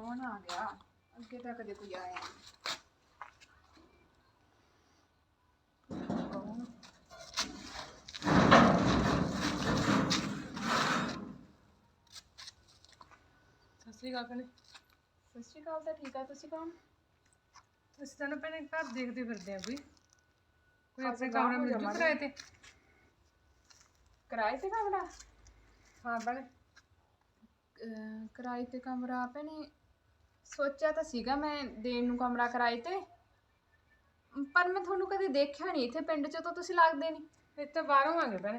ਕੌਣ ਆ ਗਿਆ। ਅੱਗੇ ਤਾਂ ਕਦੇ ਕੋਈ ਆਇਆ ਨਹੀਂ ਕੌਣ ਸਤਿ ਸ੍ਰੀ ਅਕਾਲ ਭੈਣੇ। ਸਤਿ ਸ਼੍ਰੀ ਅਕਾਲ ਤਾਂ ਠੀਕ ਆ। ਤੁਸੀਂ ਕੌਣ? ਅਸੀਂ ਤਾਂ ਨਾ ਭੈਣੇ ਘਰ ਦੇਖਦੇ ਫਿਰਦੇ ਆ ਕੋਈ। ਕੋਈ ਆਪਣੇ ਕਮਰਾ ਹੋ ਮਿਲ ਜੂ। ਕਿਰਾਏ ਤੇ? ਕਿਰਾਏ ਤੇ ਕਮਰਾ? ਹਾਂ ਭੈਣੇ। ਅਹ ਕਿਰਾਏ ਤੇ ਕਮਰਾ ਭੈਣੇ ਸੋਚਿਆ ਤਾਂ ਸੀਗਾ ਮੈਂ ਦੇਣ ਨੂੰ ਕਮਰਾ ਕਿਰਾਏ ਤੇ। ਪਰ ਮੈਂ ਤੁਹਾਨੂੰ ਕਦੇ ਦੇਖਿਆ ਨਹੀਂ ਇੱਥੇ ਪਿੰਡ 'ਚ ਤਾਂ ਤੁਸੀਂ ਲੱਗਦੇ ਨਹੀਂ। ਇੱਥੇ ਤਾਂ ਬਾਹਰੋਂ ਆਂਗੇ ਭੈਣੇ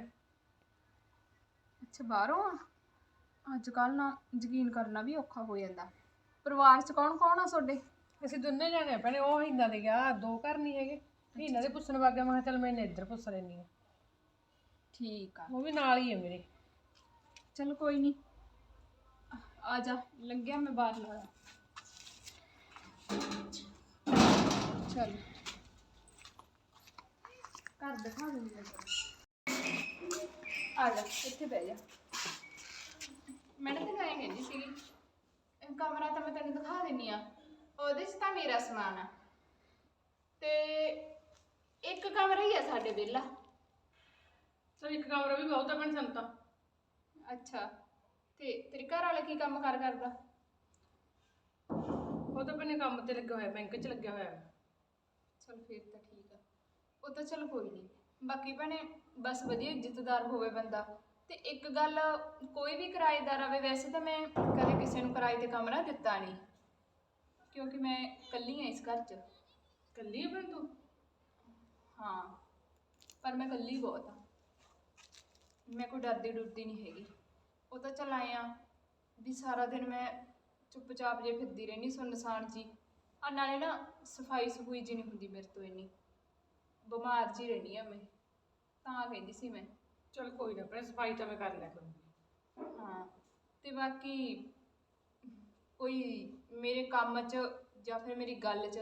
ਅੱਛਾ ਬਾਹਰੋਂ? ਆ ਅੱਜ ਕੱਲ ਨਾ ਯਕੀਨ ਕਰਨਾ ਵੀ ਔਖਾ ਹੋ ਜਾਂਦਾ। ਪਰਿਵਾਰ 'ਚ ਕੌਣ ਕੌਣ ਆ ਤੁਹਾਡੇ? ਅਸੀਂ ਦੋਨੇ ਜਾਣੇ ਆ ਭੈਣੇ ਉਹ ਹਿੰਦਾ ਦੇ ਗਿਆ ਦੋ ਘਰ ਨਹੀਂ ਹੈਗੇ। ਹਿੰਦਾ ਦੇ ਪੁੱਛਣ ਵਾਗੇ ਮੈਂ ਕਿਹਾ ਚੱਲ ਮੈਂ ਇਹਨੇ ਇੱਧਰ ਪੁੱਛ ਲੈਣੀ ਆ ਠੀਕ ਆ। ਉਹ ਵੀ ਨਾਲ ਹੀ ਹੈ ਮੇਰੇ। ਚਲ ਕੋਈ ਨਹੀਂ। ਆ ਜਾ ਲੰਘਿਆ ਮੈਂ ਬਾਹਰ। ਲਾਇਆ ਚਲ। ਘਰ ਦਿਖਾ ਦਿੰਦੀ ਆ। ਤੈਨੂੰ। ਆ ਜਾ ਇੱਥੇ ਬਹਿ ਜਾ। ਮੈਂ ਨਾ ਤੈਨੂੰ ਐਂ ਕਹਿੰਦੀ ਸੀਗੀ ਇਹ ਕਮਰਾ ਤਾਂ ਮੈਂ ਤੈਨੂੰ ਦਿਖਾ ਦਿੰਨੀ ਆ ਉਹਦੇ 'ਚ ਤਾਂ ਮੇਰਾ ਸਮਾਨ ਆ। ਤੇ ਇੱਕ ਕਮਰਾ ਹੀ ਆ ਸਾਡੇ ਵਿਹਲਾ। ਚਲ ਇੱਕ ਕਮਰਾ ਵੀ ਬਹੁਤ ਆ ਭੈਣੇ ਸਾਨੂੰ ਤਾਂ ਅੱਛਾ ਤੇ ਤੇਰੇ ਘਰ ਵਾਲਾ ਕੀ ਕੰਮ ਕਾਰ ਕਰਦਾ? ਉਹ ਤਾਂ ਭੈਣੇ ਕੰਮ ਤੇ ਲੱਗਿਆ ਹੋਇਆ ਬੈਂਕ 'ਚ ਲੱਗਿਆ ਹੋਇਆ। ਹੈ। ਚਲ ਫਿਰ ਤਾਂ ਠੀਕ ਆ। ਉਹ ਤਾਂ ਚਲ ਕੋਈ ਨਹੀਂ ਬਾਕੀ ਭੈਣੇ ਬਸ ਵਧੀਆ ਇੱਜ਼ਤਦਾਰ ਹੋਵੇ ਬੰਦਾ। ਤੇ ਇੱਕ ਗੱਲ ਕੋਈ ਵੀ ਕਿਰਾਏਦਾਰ ਆਵੇ ਵੈਸੇ ਤਾਂ ਮੈਂ ਕਦੇ ਕਿਸੇ ਨੂੰ ਕਿਰਾਏ ਤੇ ਕਮਰਾ ਦਿੱਤਾ ਨਹੀਂ ਕਿਉਂਕਿ ਮੈਂ ਇਕੱਲੀ ਹਾਂ ਇਸ ਘਰ 'ਚ। ਇਕੱਲੀ ਹੈ ਤੂੰ? ਹਾਂ। ਪਰ ਮੈਂ ਇਕੱਲੀ ਬਹੁਤ ਆ। ਮੈਂ ਕੋਈ ਡਰਦੀ ਡੁਰਦੀ ਨਹੀਂ ਹੈਗੀ। ਉਹ ਤਾਂ ਚਲ ਆਏ ਆ ਵੀ ਸਾਰਾ ਦਿਨ ਮੈਂ ਚੁੱਪਚਾਪ ਜੇ ਫਿਰਦੀ ਰਹਿਣੀ ਸੁੰਨਸਾਨ ਜੀ। ਆ ਨਾਲੇ ਨਾ ਸਫ਼ਾਈ ਸਫੂਈ ਜੀ ਨਹੀਂ ਹੁੰਦੀ ਮੇਰੇ ਤੋਂ ਇੰਨੀ। ਬਿਮਾਰ ਜੀ ਰਹਿਣੀ ਆ ਮੈਂ। ਤਾਂ ਕਹਿੰਦੀ ਸੀ ਮੈਂ। ਚਲ ਕੋਈ ਨਾ ਭੈਣੇ ਸਫ਼ਾਈ ਤਾਂ ਮੈਂ ਕਰ ਲਿਆ ਕਰੂੰਗੀ। ਹਾਂ ਤੇ ਬਾਕੀ ਕੋਈ ਮੇਰੇ ਕੰਮ 'ਚ ਜਾਂ ਫਿਰ ਮੇਰੀ ਗੱਲ 'ਚ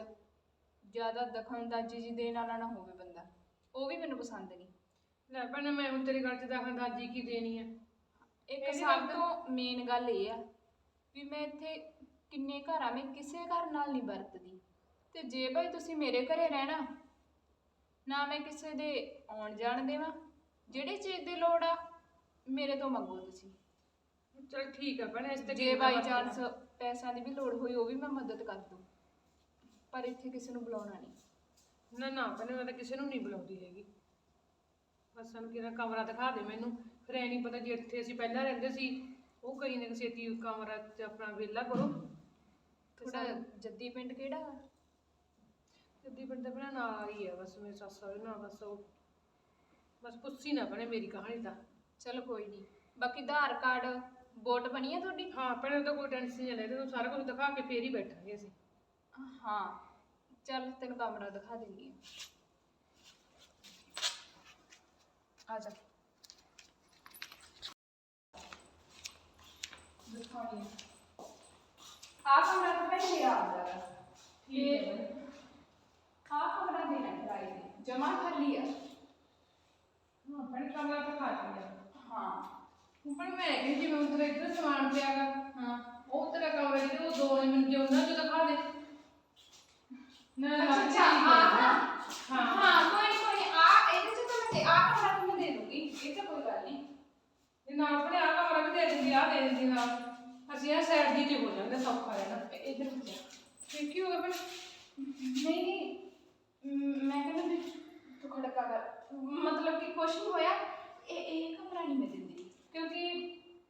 ਜ਼ਿਆਦਾ ਦਖਲਅੰਦਾਜ਼ੀ ਜੀ ਦੇਣ ਵਾਲਾ ਨਾ ਹੋਵੇ ਬੰਦਾ। ਉਹ ਵੀ ਮੈਨੂੰ ਪਸੰਦ ਨਹੀਂ। ਲੈ ਭੈਣੇ ਮੈਂ ਹੁਣ ਤੇਰੀ ਗੱਲ 'ਚ ਦਖਲਅੰਦਾਜ਼ੀ ਕੀ ਦੇਣੀ ਹੈ ਇੱਕ ਸਭ ਤੋਂ ਮੇਨ ਗੱਲ ਇਹ ਆ ਵੀ ਮੈਂ ਇੱਥੇ ਕਿੰਨੇ ਘਰ ਆ ਮੈਂ ਕਿਸੇ ਘਰ ਨਾਲ ਨਹੀਂ ਵਰਤਦੀ। ਤੇ ਜੇ ਭਾਈ ਤੁਸੀਂ ਮੇਰੇ ਘਰੇ ਰਹਿਣਾ ਨਾ ਮੈਂ ਕਿਸੇ ਦੇ ਆਉਣ ਜਾਣ ਦੇਵਾਂ। ਜਿਹੜੀ ਚੀਜ਼ ਦੀ ਲੋੜ ਆ ਮੇਰੇ ਤੋਂ ਮੰਗੋ ਤੁਸੀਂ। ਚਲ ਠੀਕ ਹੈ ਭੈਣੇ ਇਸ ਤੇ ਜੇ ਬਾਈ ਚਾਂਸ ਪੈਸਿਆਂ ਦੀ ਵੀ ਲੋੜ ਹੋਈ ਉਹ ਵੀ ਮੈਂ ਮਦਦ ਕਰ ਦੂੰ। ਪਰ ਇੱਥੇ ਕਿਸੇ ਨੂੰ ਬੁਲਾਉਣਾ ਨਹੀਂ। ਨਾ ਨਾ ਭੈਣੇ ਮੈਂ ਤਾਂ ਕਿਸੇ ਨੂੰ ਨਹੀਂ ਬੁਲਾਉਂਦੀ ਹੈਗੀ। ਬਸ ਸਾਨੂੰ ਕਿਹਦਾ ਕਮਰਾ ਦਿਖਾ ਦੇ ਮੈਨੂੰ। ਫਿਰ ਐ ਨਹੀਂ ਪਤਾ ਜੇ ਇੱਥੇ ਅਸੀਂ ਪਹਿਲਾਂ ਰਹਿੰਦੇ ਸੀ ਉਹ ਕਈ ਨੇ ਛੇਤੀ ਕਮਰਾ ਤੇ ਆਪਣਾ ਵਿਹਲਾ ਕਰੋ। ਤੇ ਜੱਦੀ ਪਿੰਡ ਕਿਹੜਾ ਵਾ? ਜੱਦੀ ਪਿੰਡ ਦਾ ਭੈਣੇ ਨਾਲ ਹੀ ਹੈ ਬਸ ਮੇਰੇ ਸੱਸ ਸਹੁਰੇ ਨਾਲ ਬਸ ਉਹ ਬਸ ਪੁੱਛੀ ਨਾ ਭੈਣੇ ਮੇਰੀ ਕਹਾਣੀ ਤਾਂ ਚਲੋ ਕੋਈ ਨਹੀਂ ਬਾਕੀ ਆਧਾਰ ਕਾਰਡ ਵੋਟ ਬਣੀ ਆ ਤੁਹਾਡੀ? ਹਾਂ ਭੈਣੇ ਤਾਂ ਕੋਈ ਟੈਨਸ਼ਨ ਨਹੀਂ ਲੈ ਤੈਨੂੰ ਸਾਰਾ ਕੁਝ ਦਿਖਾ ਕੇ ਫੇਰ ਹੀ ਬੈਠਾਂਗੇ ਅਸੀਂ। ਹਾਂ ਚੱਲ ਤੈਨੂੰ ਕਮਰਾ ਦਿਖਾ ਦਿੰਦੀ ਆ। ਆ ਜਾ। ਦਿਖਾਉਣੀ ਆ ਕਮਰਾ ਤਾਂ ਪਹਿਲੇ ਮੇਰਾ ਆ ਜਾਗਾ ਠੀਕ ਹੈ। ਆ ਕਮਰਾ ਦੇਣਾ ਕਿਰਾਏ ਤੇ ਜਮਾ ਖਾਲੀ ਆ। ਹਾਂ ਭੈਣੇ ਕਮਰਾ ਦਿਖਾ ਦਿੰਦੇ ਹਾਂ। ਪਰ ਮੈਂ ਕਹਿੰਦੀ ਜਿਵੇਂ ਉਧਰ ਇੱਧਰ ਸਮਾਨ ਪਿਆਗਾ। ਹਾਂ। ਉਹ ਤੇਰਾ ਕਮਰਾ ਜਿਹੜੇ ਉਹ ਦੋ ਨੇ ਮੈਨੂੰ ਜੇ ਉਹਨਾਂ ਚ ਦਿਖਾ ਦੇ। ਨਾ ਨਾ ਅੱਛਾ ਆ ਹੈ। ਹਾਂ। ਹਾਂ। ਹਾਂ ਕੋਈ ਨੀ, ਕੋਈ ਨੀ, ਆ ਇਹਦੇ ਚ ਤਾਂ ਮੈਂ ਆ ਕਮਰਾ ਤਾਂ ਮੈਂ ਦੇ ਦੂੰਗੀ ਇਹ ਤਾਂ ਕੋਈ ਗੱਲ ਨਹੀਂ। ਇਹ ਨਾਲ ਆਪਣੇ ਆ ਦੇ ਦਿੰਦੀ ਅਸੀਂ ਆ ਸਾਈਡ ਦੀ ਤੇ ਹੋ ਜਾਂਦੇ ਸੌਖਾ ਹੈ ਨਾ ਇਧਰ ਹੋ ਜਾ। ਠੀਕ ਹੀ ਹੋ ਗਿਆ ਪਰ ਨਹੀਂ ਨਹੀਂ ਮ- ਮੈਂ ਕਹਿੰਦਾ ਵੀ ਤੂੰ ਖੜਕਾ ਕਰ। ਮਤਲਬ ਕਿ ਕੁਛ ਨਹੀਂ ਹੋਇਆ। ਇਹ ਇਹ ਕਮਰਾ ਨਹੀਂ ਮੈਂ ਦਿੰਦੀ। ਕਿਉਂਕਿ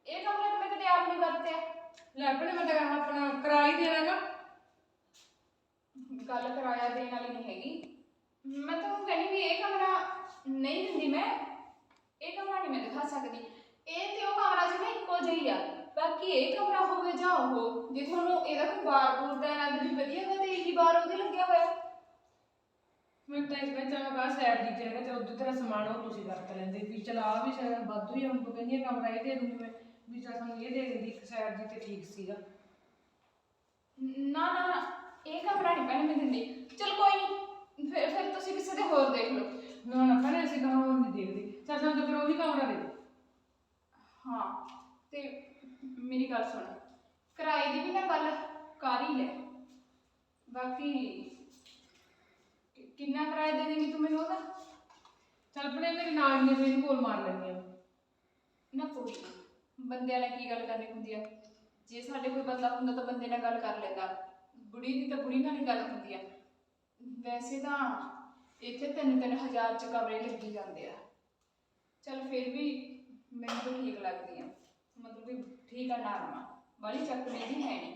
ਇਹ ਕਮਰਾ ਤਾਂ ਮੈਂ ਕਦੇ ਆਪ ਨਹੀਂ ਵਰਤਿਆ। ਲੈ ਆਪਣੇ ਮੈਂ ਤਾਂ ਆਪਣਾ ਕਿਰਾਇਆ ਹੀ ਦੇਣਾਗਾ। ਗੱਲ ਕਰਾਇਆ ਦੇਣ ਵਾਲੀ ਨਹੀਂ ਹੈਗੀ। ਮੈਂ ਤਾਂ ਉਹ ਕਹਿੰਦੀ ਵੀ ਇਹ ਕਮਰਾ ਨਹੀਂ ਦਿੰਦੀ ਮੈਂ। ਇਹ ਕਮਰਾ ਨਹੀਂ ਮੈਂ ਦਿਖਾ ਸਕਦੀ। ਇਹ ਤੇ ਉਹ ਕਮਰਾ ਜਿਹਾ ਇੱਕੋ ਜਿਹਾ ਆ। ਬਾਕੀ ਇਹ ਕਮਰਾ ਹੋਵੇ ਜਾਂ ਉਹ ਜੇ ਤੁਹਾਨੂੰ ਇਹਦਾ ਕੋਈ ਬਾਰ ਬੂਰ ਦਾ ਨਾ ਵੀ ਵਧੀਆ ਵਾ ਤੇ ਇਹੀ ਬਾਰ ਉਹਦੇ ਲੱਗਿਆ ਹੋਇਆ। ਮੈਂ ਤਾਂ ਇਸ ਵਿੱਚ ਮੈਂ ਕਹਾ ਸਾਈਡ ਦੀ ਹੈਗਾ ਤੇ ਉਧਰ ਤੇਰਾ ਸਮਾਨ ਉਹ ਤੁਸੀਂ ਵਰਤ ਲੈਂਦੇ ਵੀ ਚਲ ਆ ਵੀ ਸਾਈਡ ਵਾਧੂ ਹੀ ਤੂੰ ਕਹਿੰਦੀ ਆ ਕਮਰਾ ਇਹ ਦੇ ਦੂੰਗੀ ਮੈਂ ਵੀ ਚਲ ਸਾਨੂੰ ਇਹ ਦੇ ਦਿੰਦੀ ਇੱਕ ਸਾਈਡ ਦੀ ਤੇ ਠੀਕ ਸੀਗਾ। ਨਾ ਨਾ ਨਾ, ਇਹ ਕਮਰਾ ਨਹੀਂ ਪੈਣ ਮੈਂ ਦਿੰਦੀ। ਚਲ ਕੋਈ ਨਹੀਂ ਫਿਰ ਫਿਰ ਤੁਸੀਂ ਕਿਸੇ ਦੇ ਹੋਰ ਦੇਖ ਲਓ। ਨਾ ਨਾ ਭੈਣੇ ਅਸੀਂ ਉਹ ਨਹੀਂ ਦੇਖਦੀ। ਚੱਲ ਸਾਨੂੰ ਤਾਂ ਫਿਰ ਉਹੀ ਕਮਰਾ ਦੇ ਦੇ। ਹਾਂ, ਤੇ ਮੇਰੀ ਗੱਲ ਸੁਣ। ਕਿਰਾਏ ਦੀ ਵੀ ਨਾ ਗੱਲ ਕਰ ਹੀ ਲੈ ਬਾਕੀ ਕਿ- ਕਿੰਨਾ ਕਿਰਾਇਆ ਦੇ ਦੇਂਗੀ ਤੂੰ ਮੈਨੂੰ ਉਹਦਾ? ਚੱਲ ਆਪਣੇ ਮੇਰੇ ਨਾਲ ਨੇ ਮੈਨੂੰ ਕੋਲ ਮਾਰ ਲੈਂਦੀ ਆ। ਨਾ ਕੋਈ ਨਾ। ਬੰਦਿਆਂ ਨਾਲ ਕੀ ਗੱਲ ਕਰਨੀ ਹੁੰਦੀ ਆ? ਜੇ ਸਾਡੇ ਕੋਈ ਬੰਦਾ ਹੁੰਦਾ ਤਾਂ ਬੰਦੇ ਨਾਲ ਗੱਲ ਕਰ ਲੈਂਦਾ। ਬੁੜੀ ਦੀ ਤਾਂ ਬੁੜੀ ਨਾਲ ਹੀ ਗੱਲ ਹੁੰਦੀ ਆ। ਵੈਸੇ ਤਾਂ ਇੱਥੇ ਤਿੰਨ ਤਿੰਨ ਹਜ਼ਾਰ ਚ ਕਮਰੇ ਲੱਗੀ ਜਾਂਦੇ ਆ। ਚਲ ਫਿਰ ਵੀ ਮੈਨੂੰ ਤਾਂ ਠੀਕ ਲੱਗਦੀ ਆ। ਮਤਲਬ ਵੀ ਠੀਕ ਆ ਨਾਰਮਾ ਵਾਲੀ ਚੱਕਰੀ ਦੀ ਹੈ ਨਹੀਂ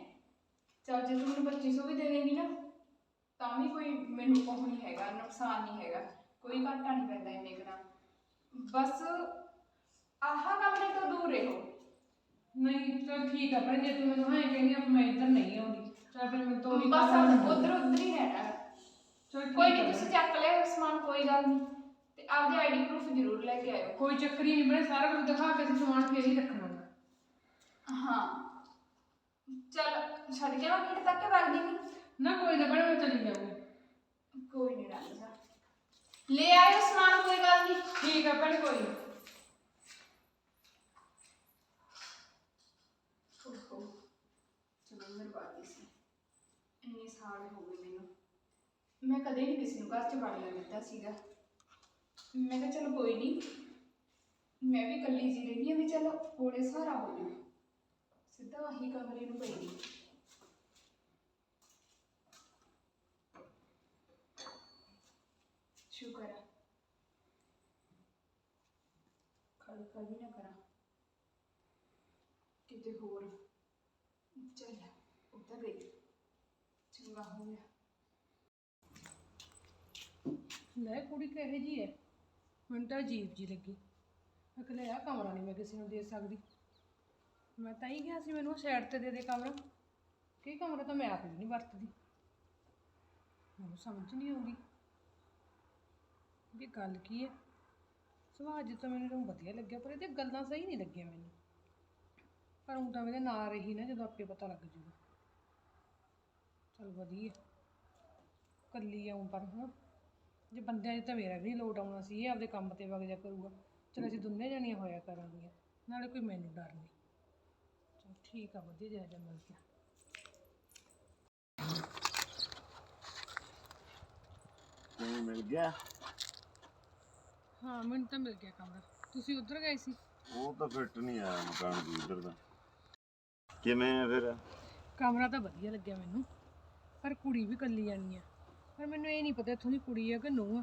ਚਲ ਜੇ ਤੂੰ ਮੈਨੂੰ 2500 ਵੀ ਦੇ ਦੇਂਗੀ ਨਾ ਤਾਂ ਵੀ ਕੋਈ ਮੈਨੂੰ ਉਹ ਨਹੀਂ ਹੈਗਾ ਨੁਕਸਾਨ ਨਹੀਂ ਹੈਗਾ। ਕੋਈ ਘਾਟਾ ਨਹੀਂ ਪੈਂਦਾ ਇੰਨੇ ਕੁ ਨਾਲ। ਬਸ ਆਹ ਕਮਰੇ ਤੋਂ ਦੂਰ ਰਹੋ। ਨਹੀਂ ਚਲ ਠੀਕ ਆ ਪਰ ਜੇ ਤੂੰ ਮੈਨੂੰ ਹਾਂ ਕਹਿੰਦੀ ਆ ਮੈਂ ਇੱਧਰ ਨਹੀਂ ਆਉਂਦੀ। ਚੱਲ ਫਿਰ ਮੈਂ ਤੋਂ ਬਸ ਉਧਰ ਉਧਰ ਹੀ ਰਹਿਣਾ। ਕੋਈ ਨਹੀਂ ਤੁਸੀਂ ਚੱਕ ਲਿਓ ਸਮਾਨ ਕੋਈ ਗੱਲ ਨਹੀਂ ਤੇ ਆਪਦੇ ਆਈਡੀ ਪ੍ਰੂਫ ਜ਼ਰੂਰ ਲੈ ਕੇ ਆਇਓ। ਕੋਈ ਚੱਕਰ ਹੀ ਨਹੀਂ ਬਣੇ ਸਾਰਾ ਕੁਝ ਦਿਖਾ ਕੇ ਅਸੀਂ ਸਮਾਨ ਫੇਰ ਹੀ ਰੱਖਣਾ। ਹਾਂ। ਚਲ ਛੱਡ ਕੇ ਨਾ ਗੇਟ ਤੱਕ ਵਗ ਦੇਂਗੀ ਨਾ। ਕੋਈ ਨਾ ਬਣੇ ਮੈਂ ਚਲੀ ਜਾਊਂਗੀ। ਕੋਈ ਨਹੀਂ ਰੱਖ ਜਾ। ਲੈ ਆਇਓ ਸਮਾਨ ਕੋਈ ਗੱਲ ਨਹੀਂ ਠੀਕ ਆ ਭੈਣੇ ਕੋਈ ਨੀ। ਓਹੋ। ਚਲੋ ਮਰਵਾਤੀ ਸੀ। ਇੰਨੇ ਸਾਲ ਹੋ ਗਏ ਮੈਨੂੰ। ਮੈਂ ਕਦੇ ਨਹੀਂ ਕਿਸੇ ਨੂੰ ਘਰ ਚ ਵੜਨ ਦਿੱਤਾ ਸੀਗਾ। ਮੈਂ ਕਿਹਾ ਚਲੋ ਕੋਈ ਨਹੀਂ ਮੈਂ ਵੀ ਇਕੱਲੀ ਜੀ ਰਹੀ ਹਾਂ ਵੀ ਚਲੋ ਕੋਲੇ ਸਹਾਰਾ ਹੋ ਜੂ ਸਿੱਧਾ ਆਹੀ ਕਮਰੇ ਨੂੰ ਪਈ ਗਈ ਸ਼ੁਕਰ ਹੈ ਖੜਕਾ ਵੀ ਨਾ ਕਰਾਂ। ਕਿਤੇ ਹੋਰ। ਚੱਲ ਉੱਧਰ ਗਈ ਚੰਗਾ ਹੋ ਗਿਆ। ਲੈ ਕੁੜੀ ਕਿਹੋ ਜੀ ਹੈ? ਮੈਨੂੰ ਤਾਂ ਅਜੀਬ ਜੀ ਲੱਗੀ। ਅਕਲੇ ਆ ਕਮਰਾ ਨਹੀਂ ਮੈਂ ਕਿਸੇ ਨੂੰ ਦੇ ਸਕਦੀ। ਮੈਂ ਤਾਂ ਹੀ ਕਿਹਾ ਸੀ ਮੈਨੂੰ ਸਾਈਡ ਤੇ ਦੇ ਦੇ ਕਮਰਾ। ਕੀ ਕਮਰਾ ਤਾਂ ਮੈਂ ਆਪ ਵੀ ਨਹੀਂ ਵਰਤਦੀ। ਮੈਨੂੰ ਸਮਝ ਨਹੀਂ ਆਉਂਦੀ। ਵੀ ਗੱਲ ਕੀ ਹੈ ਸੁਭਾਅ ਜਿਹਾ ਤਾਂ ਮੈਨੂੰ ਵਧੀਆ ਲੱਗਿਆ, ਪਰ ਇਹਦੇ ਗੱਲਾਂ ਸਹੀ ਨਹੀਂ ਲੱਗੀਆਂ ਮੈਨੂੰ। ਪਰ ਹੁਣ ਤਾਂ ਮੇਰੇ ਨਾਲ ਰਹੀ ਨਾ, ਜਦੋਂ ਆਪੇ ਪਤਾ ਲੱਗ ਜੂਗਾ। ਚਲ ਵਧੀਆ। ਕੱਲੀ ਆਉਂ ਪਰ ਹਨਾ ਜੇ ਬੰਦਿਆਂ 'ਚ ਤਾਂ ਮੇਰਾ ਵੀ ਲੋਟ ਆਉਣਾ ਸੀ ਇਹ ਆਪਦੇ ਕੰਮ ਤੇ ਵਗ ਜਾ ਕਰੂਗਾ। ਚਲ ਅਸੀਂ ਦੋਨੇ ਜਾਣੀਆਂ ਹੋਇਆ ਕਰਾਂਗੀਆਂ ਨਾਲੇ ਕੋਈ ਮੈਨੂੰ ਡਰ ਨਹੀਂ ਚਲ ਠੀਕ ਆ ਵਧੀਆ ਜਿਹਾ ਜਿਹਾ ਮਿਲ ਗਿਆ। ਕਿਵੇਂ ਮਿਲ ਗਿਆ? ਹਾਂ ਮੈਨੂੰ ਤਾਂ ਮਿਲ ਗਿਆ ਕਮਰਾ। ਤੁਸੀਂ ਉੱਧਰ ਗਏ ਸੀ? ਉਹ ਤਾਂ ਫਿੱਟ ਨਹੀਂ ਆਇਆ ਮਕਾਨ ਦੀ ਉਧਰ ਦਾ। ਕਿਵੇਂ ਆ ਫਿਰ? ਕਮਰਾ ਤਾਂ ਵਧੀਆ ਲੱਗਿਆ ਮੈਨੂੰ ਪਰ ਕੁੜੀ ਵੀ ਕੱਲੀ ਜਾਣੀ ਆ। ਪਰ ਮੈਨੂੰ ਇਹ ਨਹੀਂ ਪਤਾ ਇੱਥੋਂ ਦੀ ਕੁੜੀ ਆ ਕਿ ਨੂੰਹ ਆ।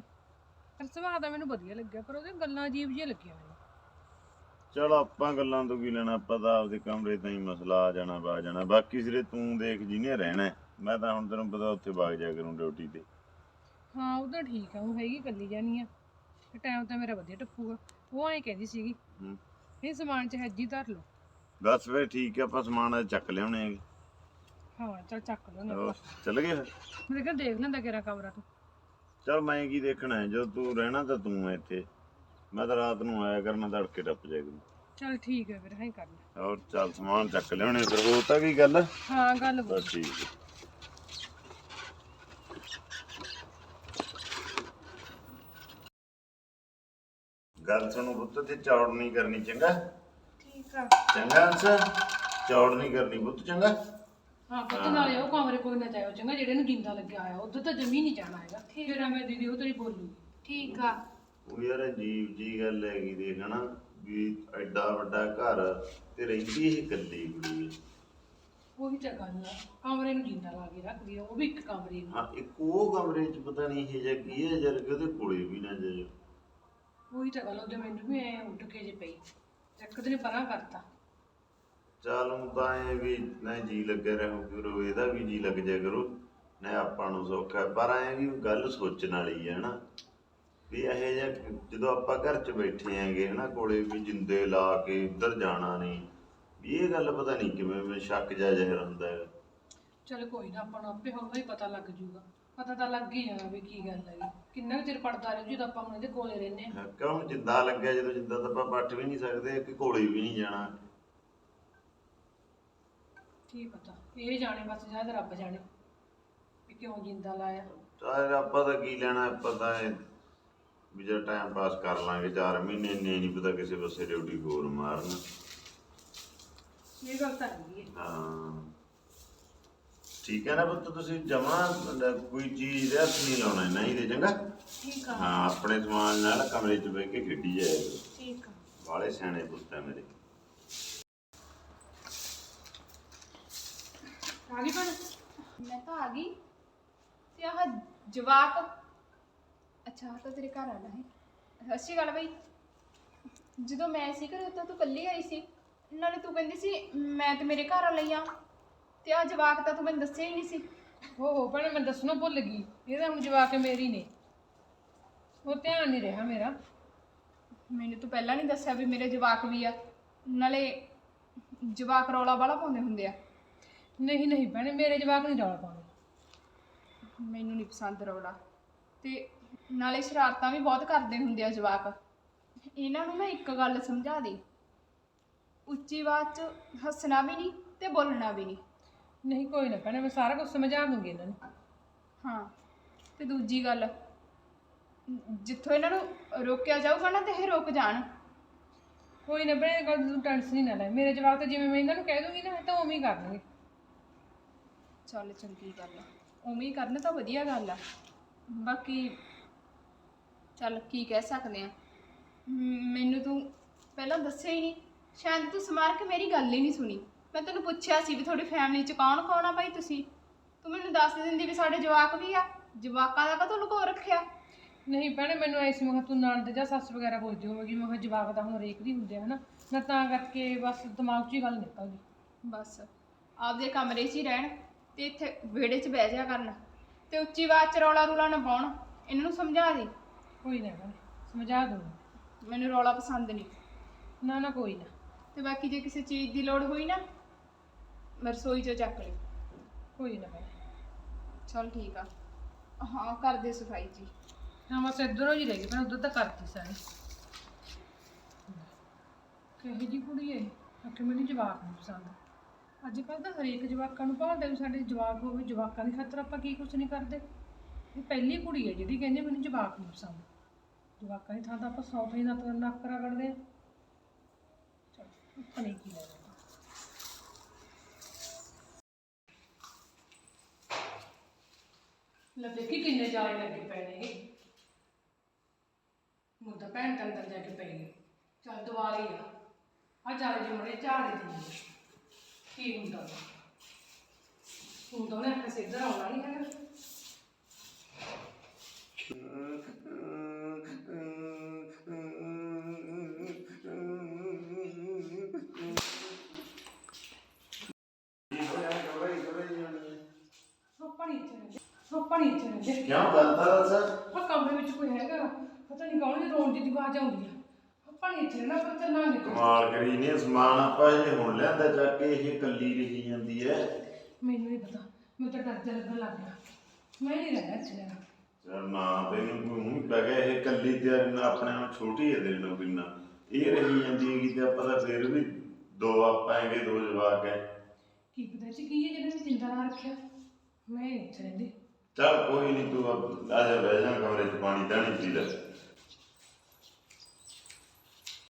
ਪਰ ਸੁਭਾਅ ਦਾ ਮੈਨੂੰ ਵਧੀਆ ਲੱਗਿਆ ਪਰ ਉਹਦੇ ਗੱਲਾਂ ਅਜੀਬ ਜਿਹੀਆਂ ਲੱਗੀਆਂ ਮੈਨੂੰ। ਚਲ ਆਪਾਂ ਗੱਲਾਂ ਤੋਂ ਕੀ ਲੈਣਾ ਪਤਾ ਆਪਦੇ ਕਮਰੇ ਤਾਂ ਹੀ ਮਸਲਾ ਆ ਜਾਣਾ ਬਾ ਜਾਣਾ। ਬਾਕੀ ਸਿਰੇ ਤੂੰ ਦੇਖ ਜਿਹਨੇ ਰਹਿਣਾ ਹੈ। ਮੈਂ ਤਾਂ ਹੁਣ ਤੈਨੂੰ ਪਤਾ ਉੱਥੇ ਵਗ ਜਾ ਕਰੂੰ ਡਿਊਟੀ ਤੇ। ਹਾਂ ਉਹ ਤਾਂ ਠੀਕ ਆ ਉਹ ਹੈਗੀ ਕੱਲੀ ਜਾਣੀ ਆ। ਤੇ ਟਾਈਮ ਤਾਂ ਮੇਰਾ ਵਧੀਆ ਟੱਪੂਗਾ। ਉਹ ਐਂ ਕਹਿੰਦੀ ਸੀਗੀ ਹੂੰ। ਇਹ ਸਮਾਨ ਚ ਹੈਜੀ ਧਰ ਲਓ। ਬਸ ਫਿਰ ਠੀਕ ਹੈ ਆਪਾਂ ਸਮਾਨ ਅੱਜ ਚੱਕ ਲਿਆਉਣੇ ਹੈਗੇ। ਹਾਂ ਚਲ ਚੱਕ ਲਓ ਨਾ ਹੋਰ, ਚੱਲ ਗਏ ਫਿਰ? ਮੇਰੇ ਕਹਿੰਦਾ ਦੇਖ ਲੈਂਦਾ ਕਿਹੜਾ ਕਮਰਾ ਤੂੰ। ਚਲ ਮੈਂ ਕੀ ਦੇਖਣਾ ਹੈ ਜਦੋਂ ਤੂੰ ਰਹਿਣਾ ਤਾਂ ਤੂੰ ਹੈ ਇੱਥੇ। ਮੈਂ ਤਾਂ ਰਾਤ ਨੂੰ ਆਇਆ ਕਰਨਾ ਤੜਕੇ ਟੱਪ ਕਰੂੰ ਚਲ ਠੀਕ ਹੈ ਫਿਰ ਹਾਂ ਕਰ ਲੈ। ਹੋਰ ਚੱਲ ਸਮਾਨ ਚੱਕ ਲਿਆਉਣੇ ਫਿਰ ਉਹ ਤਾਂ ਕੀ ਗੱਲ? ਹਾਂ ਗੱਲ ਬੋਲ ਬਸ ਠੀਕ ਹੈ। ਗੱਲ ਸੁਣੋ ਪੁੱਤ ਤੇ ਚੌੜ ਨਹੀਂ ਕਰਨੀ ਚੰਗਾ? ਠੀਕ ਆ। ਚੰਗਾ ਅੰਸ ਚੌੜ ਨਹੀਂ ਕਰਨੀ ਪੁੱਤ ਚੰਗਾ? ਹਾਂ ਪੁੱਤ ਨਾਲੇ ਉਹ ਕਮਰੇ ਕੋਈ ਨਾ ਜਾਇਓ ਚੰਗਾ ਜਿਹੜੇ ਨੂੰ ਜਿੰਦਾ ਲੱਗਿਆ ਹੋਇਆ ਉਧਰ ਤਾਂ ਜਮੀ ਨਹੀਂ ਜਾਣਾ ਹੈਗਾ। ਫਿਰ ਐਵੇਂ ਦੀਦੀ ਉਹ ਤੇਰੀ ਬੋਲੂਗੀ ਠੀਕ ਆ। ਉਹ ਯਾਰ ਅਜੀਬ ਜੀ ਗੱਲ ਹੈਗੀ ਦੇਖਣਾ ਵੀ ਐਡਾ ਵੱਡਾ ਘਰ ਤੇ ਰਹਿੰਦੀ ਇਹ ਇਕੱਲੀ ਕੁੜੀ। ਹੈ ਉਹੀ ਤਾਂ ਗੱਲ ਆ ਕਮਰੇ ਨੂੰ ਜਿੰਦਾ ਲਾ ਕੇ ਰੱਖਦੀ ਆ ਉਹ ਵੀ ਇੱਕ ਕਮਰੇ ਨੂੰ। ਹਾਂ ਇੱਕ ਉਹ ਕਮਰੇ 'ਚ ਪਤਾ ਨਹੀਂ ਇਹ ਜਿਹਾ ਕੀ ਹੈ ਜਦ ਕਿ ਉਹਦੇ ਕੋਲੇ ਵੀ ਨਾ ਜਾਇਓ। ਉਹੀ ਤਾਂ ਗੱਲ ਉਹਦੇ ਮੈਨੂੰ ਵੀ ਐ ਉੱਡ ਕੇ ਜੇ ਪਈ। ਇੱਕ ਦਿਨ ਪਰਾਂ ਕਰਤਾ। ਚੱਲ ਹੁਣ ਤਾਂ ਐ ਵੀ ਨਾ ਜੀ ਲੱਗਿਆ ਰਹੂ ਕਰੋ ਇਹਦਾ ਵੀ ਜੀ ਲੱਗ ਜਾ ਕਰੋ। ਨਾ ਆਪਾਂ ਨੂੰ ਸੌਖਾ ਹੈ। ਪਰ ਐ ਵੀ ਗੱਲ ਸੋਚਣ ਵਾਲੀ ਹੈ ਨਾ ਵੀ ਇਹ ਜਿਹਾ ਜਦੋਂ ਆਪਾਂ ਘਰ 'ਚ ਬੈਠੇ ਆਂਗੇ ਹਨਾ ਕੋਲੇ ਵੀ ਜਿੰਦੇ ਲਾ ਕੇ ਉੱਧਰ ਜਾਣਾ ਨਹੀਂ ਵੀ ਇਹ ਗੱਲ ਪਤਾ ਨਹੀਂ ਕਿਵੇਂ ਮੈਂ ਸ਼ੱਕ ਜਾ ਜ਼ਹਿਰ ਹੁੰਦਾ ਹੈ। ਚਲ ਕੋਈ ਨਾ ਆਪਾਂ ਨੂੰ ਆਪੇ ਹੌਲੀ ਹੀ ਪਤਾ ਲੱਗ ਜੂਗਾ ਪਤਾ ਤਾਂ ਲੱਗ ਹੀ ਜਾਣਾ ਵੀ ਕੀ ਗੱਲ ਹੈਗੀ ਕਿੰਨਾ ਕੁ ਚਿਰ ਪੜਦਾ ਰਹੂ ਜਦੋਂ ਆਪਾਂ ਹੁਣ ਇਹਦੇ ਕੋਲੇ ਰਹਿੰਦੇ ਆ ਕਿਉਂ ਜਿੰਦਾ ਲੱਗਿਆ ਜਦੋਂ ਜਿੰਦਾ ਤਾਂ ਆਪਾਂ ਪੱਟ ਵੀ ਨਹੀਂ ਸਕਦੇ ਕਿ ਕੋਲੇ ਵੀ ਨਹੀਂ ਜਾਣਾ। ਕੀ ਪਤਾ? ਇਹ ਜਾਣੇ ਬਸ ਸ਼ਾਇਦ ਰੱਬ ਜਾਣੇ ਵੀ ਕਿਉਂ ਜਿੰਦਾ ਲਾਇਆ। ਚਾਹੇ ਆਪਾਂ ਤਾਂ ਕੀ ਲੈਣਾ ਪਤਾ ਹੈ। ਵੀ ਜੇ ਟਾਈਮ ਪਾਸ ਕਰ ਲਾਂਗੇ 4 ਮਹੀਨੇ ਇੰਨੇ ਨਹੀਂ ਪਤਾ ਕਿਸੇ ਪਾਸੇ ਡਿਊਟੀ ਹੋਰ ਮਾਰਨ। ਇਹ ਗੱਲ ਤਾਂ ਹੈਗੀ ਹੈ। ਹਾਂ। ਠੀਕ ਹੈ ਨਾ ਪੁੱਤ ਤੁਸੀਂ ਜਮਾ ਕੋਈ ਚੀਜ਼ ਦੇ ਹੱਥ ਨਹੀਂ ਲਾਉਣਾ ਨਹੀਂ ਦੇ ਚੰਗਾ। ਠੀਕ ਆ। ਹਾਂ ਆਪਣੇ ਸਮਾਨ ਨਾਲ ਕਮਰੇ 'ਚ ਬਹਿ ਕੇ ਖੇਡੀ ਜਾਇਆ ਕਰੋ। ਠੀਕ ਆ। ਬਾਲੇ ਸਿਆਣੇ ਪੁੱਤ ਮੇਰੇ। ਆ ਗਈ ਭੈਣ? ਮੈਂ ਤਾਂ ਆ ਗਈ। ਤੇ ਆਹ ਜਵਾਕ। ਅੱਛਾ ਆਹ ਤਾਂ ਤੇਰੇ ਘਰ ਆਣਾ ਹੈ। ਸੱਚੀ ਗੱਲ ਬਈ। ਜਦੋਂ ਮੈਂ ਸੀ ਘਰੇ ਤਾਂ ਤੂੰ ਇਕੱਲੀ ਆਈ ਸੀ। ਨਾਲੇ ਤੂੰ ਕਹਿੰਦੀ ਸੀ ਮੈਂ ਤੇ ਮੇਰੇ ਘਰ ਵਾਲੀ ਆ। ਤੇ ਆ ਜਵਾਕ ਤਾਂ ਤੂੰ ਮੈਨੂੰ ਦੱਸਿਆ ਹੀ ਨਹੀਂ ਸੀ। ਹੋ ਹੋ ਭੈਣੇ ਮੈਂ ਦੱਸਣੋਂ ਭੁੱਲ ਗਈ। ਇਹਦਾ ਹੁਣ ਜਵਾ ਕੇ ਮੇਰੀ ਨੇ। ਉਹ ਧਿਆਨ ਨਹੀਂ ਰਿਹਾ ਮੇਰਾ। ਮੈਨੂੰ ਤੂੰ ਪਹਿਲਾਂ ਨਹੀਂ ਦੱਸਿਆ ਵੀ ਮੇਰੇ ਜਵਾਕ ਵੀ ਆ। ਨਾਲੇ ਜਵਾਕ ਰੌਲਾ ਵਾਲਾ ਪਾਉਂਦੇ ਹੁੰਦੇ ਆ। ਨਹੀਂ ਨਹੀਂ ਭੈਣੇ ਮੇਰੇ ਜਵਾਕ ਨਹੀਂ ਰੌਲਾ ਪਾਉਂਦੇ ਮੈਨੂੰ ਨਹੀਂ ਪਸੰਦ ਰੌਲਾ। ਤੇ ਨਾਲੇ ਸ਼ਰਾਰਤਾਂ ਵੀ ਬਹੁਤ ਕਰਦੇ ਹੁੰਦੇ ਆ ਜਵਾਕ। ਇਹਨਾਂ ਨੂੰ ਨਾ ਇੱਕ ਗੱਲ ਸਮਝਾ ਦੇ ਉੱਚੀ ਆਵਾਜ਼ 'ਚ ਹੱਸਣਾ ਵੀ ਨਹੀਂ ਤੇ ਬੋਲਣਾ ਵੀ ਨਹੀਂ ਨਹੀਂ ਕੋਈ ਨਾ ਭੈਣੇ ਮੈਂ ਸਾਰਾ ਕੁਝ ਸਮਝਾ ਦੂੰਗੀ ਇਹਨਾਂ ਨੂੰ। ਹਾਂ ਤੇ ਦੂਜੀ ਗੱਲ ਜਿੱਥੋਂ ਇਹਨਾਂ ਨੂੰ ਰੋਕਿਆ ਜਾਊਗਾ ਨਾ ਤੇ ਇਹ ਰੁਕ ਜਾਣ। ਕੋਈ ਨਾ ਭੈਣੇ ਗੱਲ ਤੂੰ ਟੈਨਸ਼ਨ ਹੀ ਨਾ ਲੈ। ਮੇਰੇ ਜਵਾਕ ਤਾਂ ਜਿਵੇਂ ਮੈਂ ਇਹਨਾਂ ਨੂੰ ਕਹਿ ਦੂੰਗੀ ਨਾ ਇਹ ਤਾਂ ਉਵੇਂ ਹੀ ਕਰਨਗੇ। ਚੱਲ ਚੰਗੀ ਗੱਲ ਆ। ਉਵੇਂ ਹੀ ਕਰਨ ਤਾਂ ਵਧੀਆ ਗੱਲ ਆ। ਬਾਕੀ ਚੱਲ ਕੀ ਕਹਿ ਸਕਦੇ ਆ। ਮ- ਮੈਨੂੰ ਤੂੰ ਪਹਿਲਾਂ ਦੱਸਿਆ ਹੀ ਨਹੀਂ। ਸ਼ਾਇਦ ਤੂੰ ਸਮਾਰ ਕੇ ਮੇਰੀ ਗੱਲ ਹੀ ਨਹੀਂ ਸੁਣੀ। ਮੈਂ ਤੈਨੂੰ ਪੁੱਛਿਆ ਸੀ ਵੀ ਤੁਹਾਡੀ ਫੈਮਿਲੀ ਚ ਕੌਣ ਕੌਣ ਆ ਭਾਈ ਤੁਸੀਂ? ਤੂੰ ਮੈਨੂੰ ਦੱਸ ਦਿੰਦੀ ਵੀ ਸਾਡੇ ਜਵਾਕ ਵੀ ਆ। ਜਵਾਕਾਂ ਦਾ ਕਦੋਂ ਲੁਕੋ ਰੱਖਿਆ? ਨਹੀਂ ਭੈਣੇ ਮੈਨੂੰ ਐਸੀ ਮੈਂ ਕਿਹਾ ਤੂੰ ਨਣਦ ਜਾਂ ਸੱਸ ਵਗੈਰਾ ਬੋਲਦੀ ਹੋਵੇਗੀ ਮੈਂ ਕਿਹਾ ਜਵਾਕ ਦਾ ਹੁਣ ਰੇਕ ਦੀ ਹੁੰਦੇ ਆ ਹਨਾ? ਮੈਂ ਤਾਂ ਕਰਕੇ ਬਸ ਦਿਮਾਗ 'ਚ ਹੀ ਗੱਲ ਨਿਕਲ ਗਈ ਬਸ ਆਪਦੇ ਕਮਰੇ 'ਚ ਹੀ ਰਹਿਣ। ਤੇ ਇੱਥੇ ਵਿਹੜੇ 'ਚ ਬਹਿ ਜਾ ਕਰਨ। ਤੇ ਉੱਚੀ ਆਵਾਜ਼ 'ਚ ਰੌਲਾ ਰੂਲਾ ਨਾ ਪਾਉਣ। ਇਹਨਾਂ ਨੂੰ ਸਮਝਾ ਦੇ। ਕੋਈ ਨਾ ਭੈਣੇ ਸਮਝਾ ਦੂੰਗੀ ਮੈਨੂੰ ਰੌਲਾ ਪਸੰਦ ਨਹੀਂ। ਨਾ ਨਾ ਕੋਈ ਨਾ। ਤੇ ਬਾਕੀ ਜੇ ਕਿਸੇ ਚੀਜ਼ ਦੀ ਲੋੜ ਹੋਈ ਨਾ ਮੈਂ ਰਸੋਈ 'ਚੋਂ ਚੱਕ ਲਈ। ਕੋਈ ਨਾ ਭੈਣੇ। ਚਲ ਠੀਕ ਆ। ਹਾਂ ਕਰ ਦੇ ਸਫ਼ਾਈ ਜੀ। ਹਾਂ ਬਸ ਇੱਧਰੋਂ ਹੀ ਰਹਿ ਗਈ। ਪਰ ਉਧਰ ਤਾਂ ਕਰਤੀ ਸਾਰੀ। ਕਿਹੋ ਜੀ ਕੁੜੀ ਹੈ ਆਖੇ ਮੈਨੂੰ ਜਵਾਕ ਨਹੀਂ ਪਸੰਦ। ਅੱਜ ਕੱਲ੍ਹ ਤਾਂ ਹਰੇਕ ਜਵਾਕਾਂ ਨੂੰ ਭਾਲਦੇ ਵੀ ਸਾਡੇ ਜਵਾਕ ਹੋਵੇ, ਜਵਾਕਾਂ ਦੀ ਖਾਤਰ ਆਪਾਂ ਕੀ ਕੁਛ ਨਹੀਂ ਕਰਦੇ। ਇਹ ਪਹਿਲੀ ਕੁੜੀ ਹੈ ਜਿਹੜੀ ਕਹਿੰਦੀ ਮੈਨੂੰ ਜਵਾਕ ਨਹੀਂ ਪਸੰਦ। ਜਵਾਕਾਂ ਦੀ ਥਾਂ ਤਾਂ ਆਪਾਂ ਸੌ ਹੀ ਨੱਕ ਨੱਕ ਰਗੜਦੇ ਆ। ਚਲ ਆਪਾਂ ਨੇ ਕੀ ਲੈਣਾ ਲੈ ਦੇਖੀ ਕਿੰਨੇ ਜਾਲੇ ਲੱਗੇ ਪਏ ਨੇ ਇਹ। ਤਾਂ ਭੈਣ ਤਾਂ ਅੰਦਰ ਜਾ ਕੇ ਪੈ ਗਈ ਚੱਲ ਦੁਬਾਰੇ ਆ। ਆ ਜਾਲੇ ਜਮੜੇ ਝਾੜੇ ਦੇ ਕੀ ਹੁੰਦਾ ਵਾ? ਹੁਣ ਤਾਂ ਉਹਨੇ ਆਪਣੇ ਇੱਧਰ ਆਉਣਾ ਨਹੀਂ ਹੈਗਾ। ਆਪਾਂ ਨਹੀਂ ਰਹਿੰਦੇ ਆਪਾਂ ਨਹੀਂ ਰਹਿੰਦੇ ਕਿਉਂ ਤਾਂ ਦੱਸ ਆ ਕਮਰੇ ਵਿੱਚ ਕੋਈ ਹੈਗਾ। ਪਤਾ ਨਹੀਂ ਕੌਣ ਜੀ ਰੋਣ ਦੀ ਆਵਾਜ਼ ਆਉਂਦੀ ਆ। ਨਹੀਂ ਇੱਥੇ ਰਹਿਣਾ ਆਪਾਂ ਚੱਲਾਂਗੇ ਕਮਾਲ ਕਰੀ ਨੇ ਸਮਾਨ ਆਪਾਂ ਇਹ ਹੁਣ ਲਿਆਂਦਾ ਚੱਕ ਕੇ ਇਹ ਕੱਲੀ ਰਹੀ ਜਾਂਦੀ ਐ ਮੈਨੂੰ ਨਹੀਂ ਪਤਾ ਮੈਨੂੰ ਤਾਂ ਡਰ ਜਿਹਾ ਲੱਗਣ ਲੱਗ ਗਿਆ ਮੈਂ ਨਹੀਂ ਰਹਿਣਾ ਇੱਥੇ ਰਹਿਣਾ ਚਲ ਨਾ ਤੈਨੂੰ ਕੋਈ ਮੂੰਹ ਪੈ ਗਿਆ ਇਹ ਕੱਲੀ ਤੇ ਨਾ ਆਪਣੇ ਨਾਲ ਛੋਟੀ ਹੈ ਤੇਰੇ ਨਾਲ ਕਿੰਨਾ। ਇਹ ਰਹੀ ਜਾਂਦੀ ਹੈਗੀ ਤੇ ਆਪਾਂ ਤਾਂ ਫਿਰ ਵੀ ਦੋ ਆਪਾਂ ਹੈਗੇ ਦੋ ਜਵਾਕ ਹੈ। ਕੀ ਪਤਾ ਚ ਕੀ ਹੈ ਜਿਹਨੇ ਜਿੰਦਾ ਨਾ ਰੱਖਿਆ। ਮੈਂ ਨਹੀਂ ਇੱਥੇ ਰਹਿੰਦੀ। ਚੱਲ ਕੋਈ ਨਹੀਂ ਤੂੰ ਆ ਜਾ ਬਹਿ ਜਾ ਕਮਰੇ 'ਚ ਪਾਣੀ ਧਾਣੀ ਪੀ ਲੈ।